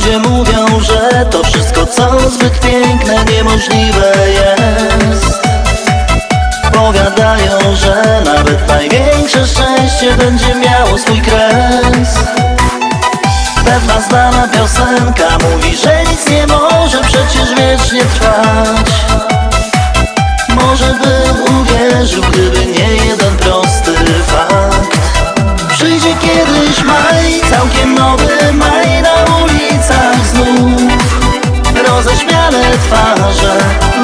że to wszystko co zbyt piękne niemożliwe jest. Powiadają, że nawet największe szczęście będzie miało swój kres. Pewna znana piosenka mówi, że nic nie może przecież wiecznie trwać. Może bym uwierzył, gdyby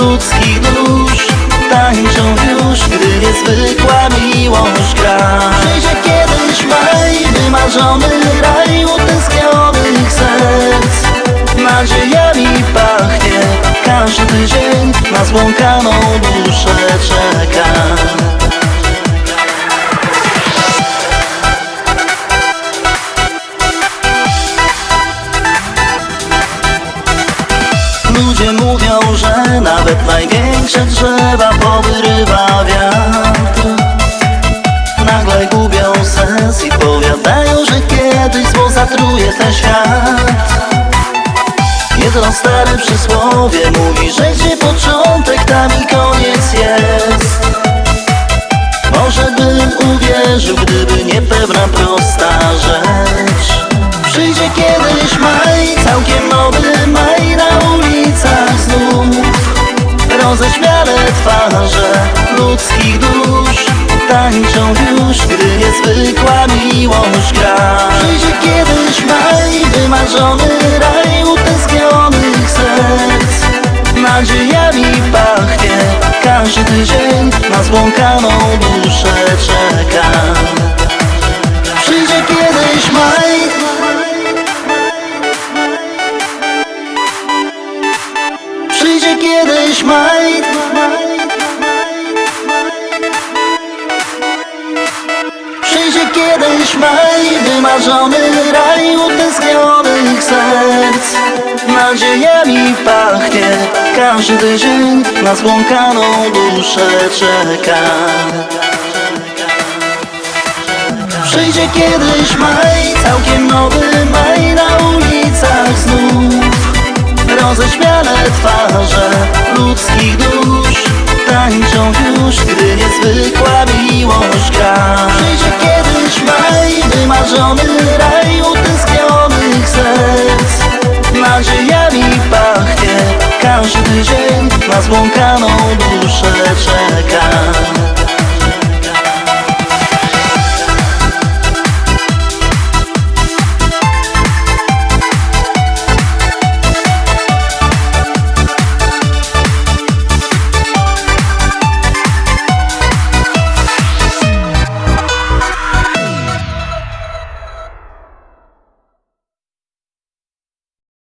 ludzkich dusz. Tańczą już, gdy niezwykła miłość gra. Przyjdzie kiedyś maj, wymarzony raj utęsknionych serc. Nadziejami pachnie. Każdy dzień Na zbłąkaną duszę nawet największe drzewa powyrywa wiatr. Nagle gubią sens i powiadają, że kiedyś zło zatruje ten świat. Jedno stare przysłowie mówi, że gdzie początek, tam i koniec jest. Może bym uwierzył, gdyby nie pewna prosta rzecz Roześmiane twarze ludzkich dusz. Tańczą już, gdy niezwykła miłość gra. Przyjdzie kiedyś maj, wymarzony raj utęsknionych serc. Nadziejami pachnie każdy dzień Na zbłąkaną duszę czeka. Przyjdzie kiedyś maj. Kiedyś Przyjdzie kiedyś maj Wymarzony raj utęsknionych serc. Nadziejami pachnie Każdy dzień na zbłąkaną duszę czeka. Przyjdzie kiedyś maj Całkiem nowy maj na ulicach znów. Roześmiane twarze ludzkich dusz Już, gdy niezwykła miłość gra. Przyjdzie kiedyś maj, wymarzony raj utęsknionych serc. Nadziejami pachnie każdy dzień Na zbłąkaną duszę czeka